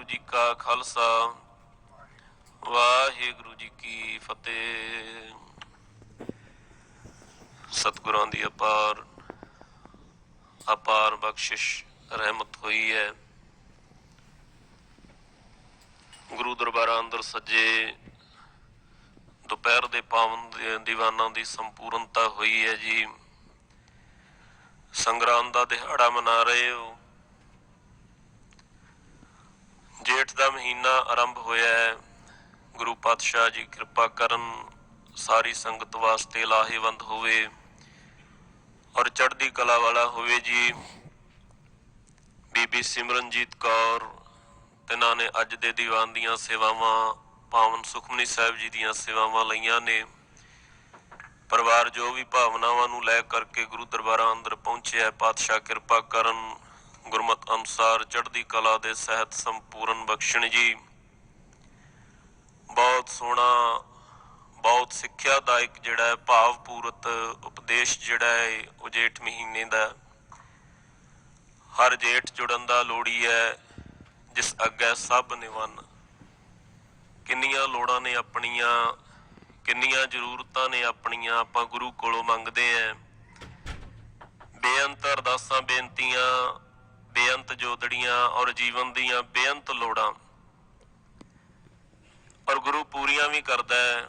ਵਾਹਿਗੁਰੂ ਜੀ ਕਾ ਖਾਲਸਾ, ਵਾਹਿਗੁਰੂ ਜੀ ਕੀ ਫਤਿਹ। ਸਤਿਗੁਰਾਂ ਦੀ ਅਪਾਰ ਅਪਾਰ ਬਖਸ਼ਿਸ਼ ਰਹਿਮਤ ਹੋਈ ਹੈ। ਗੁਰੂ ਦਰਬਾਰਾਂ ਅੰਦਰ ਸੱਜੇ, ਦੁਪਹਿਰ ਦੇ ਪਾਵਨ ਦੀਵਾਨਾਂ ਦੀ ਸੰਪੂਰਨਤਾ ਹੋਈ ਹੈ ਜੀ। ਸੰਗਰਾਮ ਦਾ ਦਿਹਾੜਾ ਮਨਾ ਰਹੇ ਹੋ। ਜੇਠ ਦਾ ਮਹੀਨਾ ਆਰੰਭ ਹੋਇਆ ਹੈ। ਗੁਰੂ ਪਾਤਸ਼ਾਹ ਜੀ ਕਿਰਪਾ ਕਰਨ ਸਾਰੀ ਸੰਗਤ ਵਾਸਤੇ ਲਾਹੇਵੰਦ ਹੋਵੇ ਔਰ ਚੜ੍ਹਦੀ ਕਲਾ ਵਾਲਾ ਹੋਵੇ ਜੀ। ਬੀਬੀ ਸਿਮਰਨਜੀਤ ਕੌਰ ਤਿਨਾਂ ਨੇ ਅੱਜ ਦੇ ਦੀਵਾਨ ਦੀਆਂ ਸੇਵਾਵਾਂ ਪਾਵਨ ਸੁਖਮਨੀ ਸਾਹਿਬ ਜੀ ਦੀਆਂ ਸੇਵਾਵਾਂ ਲਈਆਂ ਨੇ। ਪਰਿਵਾਰ ਜੋ ਵੀ ਭਾਵਨਾਵਾਂ ਨੂੰ ਲੈ ਕਰਕੇ ਗੁਰੂ ਦਰਬਾਰਾਂ ਅੰਦਰ ਪਹੁੰਚਿਆ ਹੈ, ਪਾਤਸ਼ਾਹ ਕਿਰਪਾ ਕਰਨ ਗੁਰਮਤ ਅਨੁਸਾਰ ਚੜ੍ਹਦੀ ਕਲਾ ਦੇ ਸਹਿਤ ਸੰਪੂਰਨ ਬਖਸ਼ਣ ਜੀ। ਬਹੁਤ ਸੋਹਣਾ, ਬਹੁਤ ਸਿੱਖਿਆਦਾਇਕ ਜਿਹੜਾ ਹੈ, ਭਾਵਪੂਰਤ ਉਪਦੇਸ਼ ਜਿਹੜਾ ਹੈ, ਉਹ ਜੇਠ ਮਹੀਨੇ ਦਾ। ਹਰ ਜੇਠ ਜੁੜਨ ਦਾ ਲੋੜੀ ਹੈ, ਜਿਸ ਅੱਗੇ ਸਭ ਨਿਵਨ। ਕਿੰਨੀਆਂ ਲੋੜਾਂ ਨੇ ਆਪਣੀਆਂ, ਕਿੰਨੀਆਂ ਜ਼ਰੂਰਤਾਂ ਨੇ ਆਪਣੀਆਂ, ਆਪਾਂ ਗੁਰੂ ਕੋਲੋਂ ਮੰਗਦੇ ਆਂ ਬੇਅੰਤ ਅਰਦਾਸਾਂ, ਬੇਨਤੀਆਂ ਬੇਅੰਤ ਜੋਦੜੀਆਂ ਔਰ ਜੀਵਨ ਦੀਆਂ ਬੇਅੰਤ ਲੋੜਾਂ। ਔਰ ਗੁਰੂ ਪੂਰੀਆਂ ਵੀ ਕਰਦਾ ਹੈ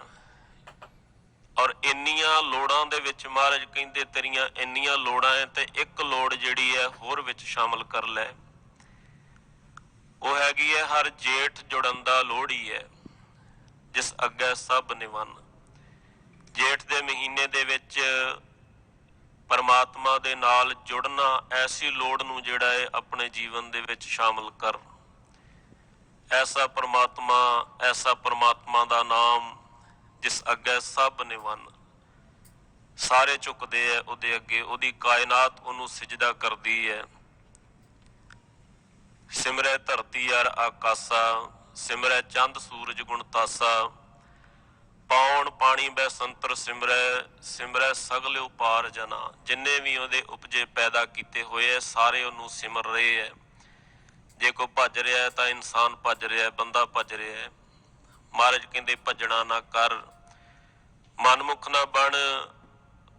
ਔਰ ਇੰਨੀਆਂ ਲੋੜਾਂ ਦੇ ਵਿੱਚ ਮਹਾਰਾਜ ਕਹਿੰਦੇ, ਤੇਰੀਆਂ ਇੰਨੀਆਂ ਲੋੜਾਂ ਐ ਤੇ ਇੱਕ ਲੋੜ ਜਿਹੜੀ ਹੈ ਹੋਰ ਵਿੱਚ ਸ਼ਾਮਲ ਕਰ ਲੈ। ਉਹ ਹੈਗੀ ਹੈ ਹਰ ਜੇਠ ਜੁੜਨ ਦਾ ਲੋੜ ਹੀ ਹੈ ਜਿਸ ਅੱਗੇ ਸਭ ਨਿਵਨ ਜੇਠ ਦੇ ਮਹੀਨੇ ਦੇ ਵਿੱਚ ਪਰਮਾਤਮਾ ਦੇ ਨਾਲ ਜੁੜਨਾ, ਐਸੀ ਲੋੜ ਨੂੰ ਜਿਹੜਾ ਹੈ ਆਪਣੇ ਜੀਵਨ ਦੇ ਵਿੱਚ ਸ਼ਾਮਲ ਕਰ ਐਸਾ ਪਰਮਾਤਮਾ ਐਸਾ ਪਰਮਾਤਮਾ ਦਾ ਨਾਮ ਜਿਸ ਅੱਗੇ ਸਭ ਨਿਵਨ ਸਾਰੇ ਝੁਕਦੇ ਐ ਉਹਦੇ ਅੱਗੇ, ਉਹਦੀ ਕਾਇਨਾਤ ਉਹਨੂੰ ਸਜਦਾ ਕਰਦੀ ਹੈ ਸਿਮਰੈ ਧਰਤੀ ਅਰ ਆਕਾਸਾ, ਸਿਮਰੈ ਚੰਦ ਸੂਰਜ ਗੁਣ ਤਾਸਾ ਪੌਣ ਪਾਣੀ ਬੈ ਸੰਤਰ ਸਿਮਰੈ ਸਿਮਰੈ ਸਗਲ ਉਪਾਰ ਜਨਾ। ਜਿੰਨੇ ਵੀ ਉਹਦੇ ਉਪਜੇ ਪੈਦਾ ਕੀਤੇ ਹੋਏ ਐ, ਸਾਰੇ ਉਹਨੂੰ ਸਿਮਰ ਰਹੇ ਐ। ਜੇ ਕੋ ਭੱਜ ਰਿਹਾ ਹੈ ਤਾਂ ਇਨਸਾਨ ਭੱਜ ਰਿਹਾ ਬੰਦਾ ਭੱਜ ਰਿਹਾ ਹੈ ਮਹਾਰਾਜ ਕਹਿੰਦੇ, ਭੱਜਣਾ ਨਾ ਕਰ। ਮਨਮੁਖ ਨਾ ਬਣ,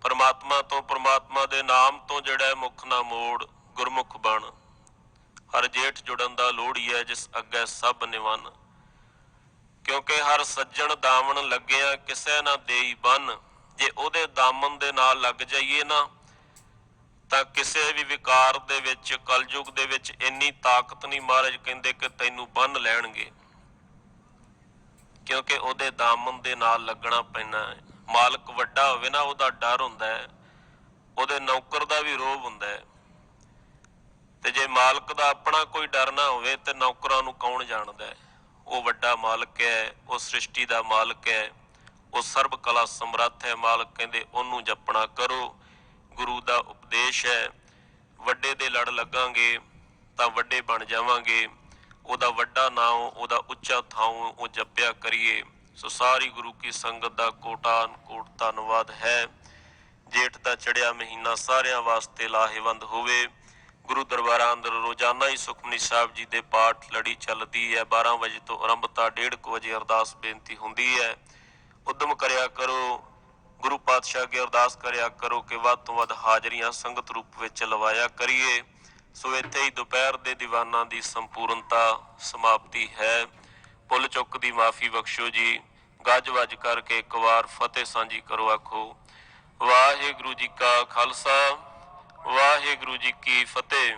ਪਰਮਾਤਮਾ ਤੋਂ ਪਰਮਾਤਮਾ ਦੇ ਨਾਮ ਤੋਂ ਜਿਹੜਾ ਹੈ ਮੁਖ ਨਾ ਮੋੜ, ਗੁਰਮੁਖ ਬਣ। ਹਰ ਜੇਠ ਜੁੜਨ ਦਾ ਲੋੜ ਹੀ ਹੈ ਜਿਸ ਅੱਗੇ ਸਭ ਨਿਵਨ। ਕਿਉਂਕਿ ਹਰ ਸੱਜਣ ਦਾਮਨ ਲੱਗਿਆ ਕਿਸੇ ਨਾ ਦੇਈ ਬੰਨ। ਜੇ ਉਹਦੇ ਦਾਮਨ ਦੇ ਨਾਲ ਲੱਗ ਜਾਈਏ ਨਾ, ਤਾਂ ਕਿਸੇ ਵੀ ਵਿਕਾਰ ਦੇ ਵਿੱਚ, ਕਲਯੁਗ ਦੇ ਵਿੱਚ ਇੰਨੀ ਤਾਕਤ ਨਹੀਂ ਮਹਾਰਾਜ ਕਹਿੰਦੇ ਕਿ ਤੈਨੂੰ ਬੰਨ ਲੈਣਗੇ। ਕਿਉਂਕਿ ਉਹਦੇ ਦਾਮਨ ਦੇ ਨਾਲ ਲੱਗਣਾ ਪੈਣਾ ਹੈ। ਮਾਲਕ ਵੱਡਾ ਹੋਵੇ ਨਾ, ਉਹਦਾ ਡਰ ਹੁੰਦਾ ਹੈ। ਉਹਦੇ ਨੌਕਰ ਦਾ ਵੀ ਰੋਬ ਹੁੰਦਾ ਹੈ। ਤੇ ਜੇ ਮਾਲਕ ਦਾ ਆਪਣਾ ਕੋਈ ਡਰ ਨਾ ਹੋਵੇ, ਤੇ ਨੌਕਰਾਂ ਨੂੰ ਕੌਣ ਜਾਣਦਾ ਹੈ? ਉਹ ਵੱਡਾ ਮਾਲਕ ਹੈ, ਉਹ ਸ੍ਰਿਸ਼ਟੀ ਦਾ ਮਾਲਕ ਹੈ, ਉਹ ਸਰਬ ਕਲਾ ਸਮਰੱਥ ਹੈ ਮਾਲਕ, ਕਹਿੰਦੇ ਉਹਨੂੰ ਜਪਣਾ ਕਰੋ, ਗੁਰੂ ਦਾ ਉਪਦੇਸ਼ ਹੈ, ਵੱਡੇ ਦੇ ਲੜ ਲੱਗਾਂਗੇ, ਤਾਂ ਵੱਡੇ ਬਣ ਜਾਵਾਂਗੇ, ਉਹਦਾ ਵੱਡਾ ਨਾਮ, ਉਹਦਾ ਉੱਚਾ ਥਾਂ ਉਹ ਜਪਿਆ ਕਰੀਏ, ਸੋ ਸਾਰੀ ਗੁਰੂ ਕੀ ਸੰਗਤ ਦਾ ਕੋਟਾਨ ਕੋਟ ਧੰਨਵਾਦ ਹੈ, ਜੇਠ ਦਾ ਚੜਿਆ ਮਹੀਨਾ ਸਾਰਿਆਂ ਵਾਸਤੇ ਲਾਹੇਵੰਦ ਹੋਵੇ ਗੁਰੂ ਦਰਬਾਰਾਂ ਅੰਦਰ ਰੋਜ਼ਾਨਾ ਹੀ ਸੁਖਮਨੀ ਸਾਹਿਬ ਜੀ ਦੇ ਪਾਠ ਲੜੀ ਚੱਲਦੀ ਹੈ। 12 ਵਜੇ ਤੋਂ ਆਰੰਭਤਾ 1:30 ਵਜੇ ਅਰਦਾਸ ਬੇਨਤੀ ਹੁੰਦੀ ਹੈ। ਉਦਮ ਕਰਿਆ ਕਰੋ, ਗੁਰੂ ਪਾਤਸ਼ਾਹ ਅੱਗੇ ਅਰਦਾਸ ਕਰਿਆ ਕਰੋ ਕਿ ਵੱਧ ਤੋਂ ਵੱਧ ਹਾਜ਼ਰੀਆਂ ਸੰਗਤ ਰੂਪ ਵਿੱਚ ਲਵਾਇਆ ਕਰੀਏ। ਸੋ ਇੱਥੇ ਹੀ ਦੁਪਹਿਰ ਦੇ ਦੀਵਾਨਾਂ ਦੀ ਸੰਪੂਰਨਤਾ ਸਮਾਪਤੀ ਹੈ। ਪੁੱਲ ਚੁੱਕ ਦੀ ਮਾਫੀ ਬਖਸ਼ੋ ਜੀ। ਗੱਜ ਵੱਜ ਕਰਕੇ ਇੱਕ ਵਾਰ ਫਤਿਹ ਸਾਂਝੀ ਕਰੋ ਆਖੋ। ਵਾਹਿਗੁਰੂ ਜੀ ਕਾ ਖਾਲਸਾ। ਵਾਹਿਗੁਰੂ ਜੀ ਕੀ ਫਤਿਹ।